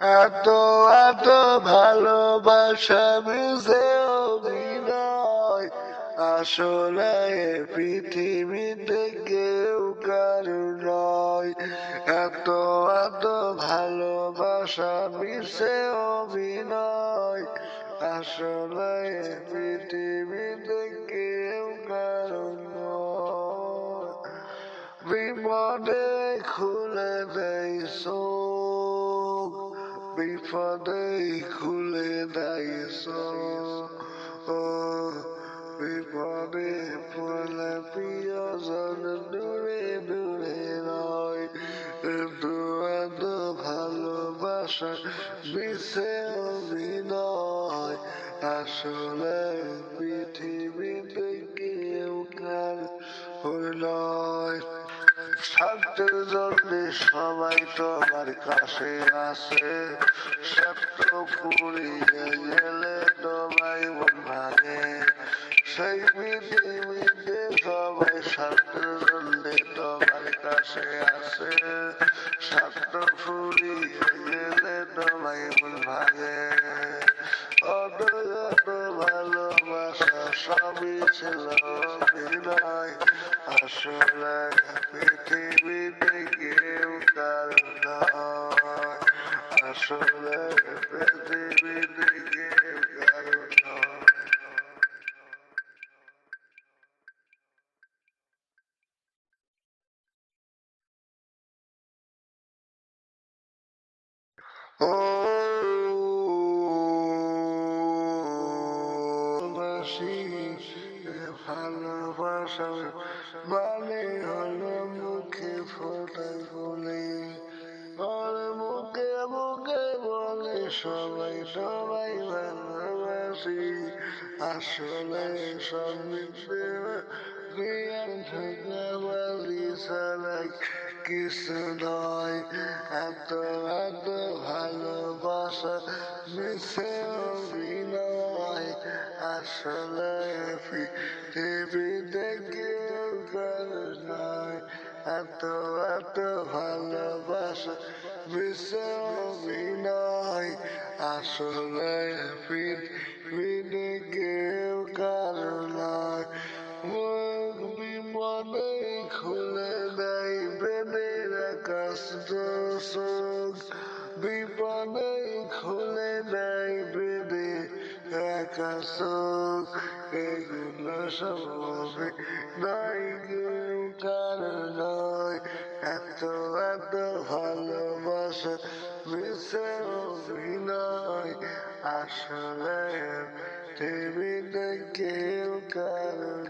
এত এত ভালোবাসা মিশে অভিনয় আসলে পৃথিবীতে কেউ কারু নয়। এত এত ভালোবাসা মিশে অভিনয় আসলে পৃথিবীতে কেউ কারু নয়। বিপদে খুলে দেয় বিপদে খুলে চোখ ও, বিপদে পড়লে প্রিয়জন দূরে দূরে নয়। কিন্তু ভালোবাসা মিশে অভিনয়। আসলে পৃথিবীতে কেউ কার নয় স্বার্থের জন্য সবাই কাছে আসে। সত্য পুড়িয়ে গেলে ভাঙে। সেই পৃথিবীতে সবাই স্বার্থের জন্য তোমার কাছে আসে। সত্য পুড়িয়ে গেলে মন সবই ছিল বিনয় আসলে পৃথিবীতে কেউ কার নয় আসলে পৃথিবীতে কেউ কার নয় ও বাসি ভালোবাসা মানে হলো মুখে ফোটা বলে আর মুখে মুখে বলে, সবাই সবাই ভালোবাসি। আসলে থেকে বালি ছাড়া কিছু নয়। এত এত ভালোবাসা মিশে অভিনয় আসলে পৃথিবীতে কেউ কার নয় এত এত ভালোবাসা মিশে অভিনয় আসলে পৃথিবীতে কেউ কার নয় মুখ বিমনে খুলে দেয় প্রেমের আকাশ দোষক বিপদে খুলে দেয় আকাশ এগুলো সব কেউ কার নয় এত এত ভালোবাসা মিশে অভিনয় আসলে টিভিতে কেউ কার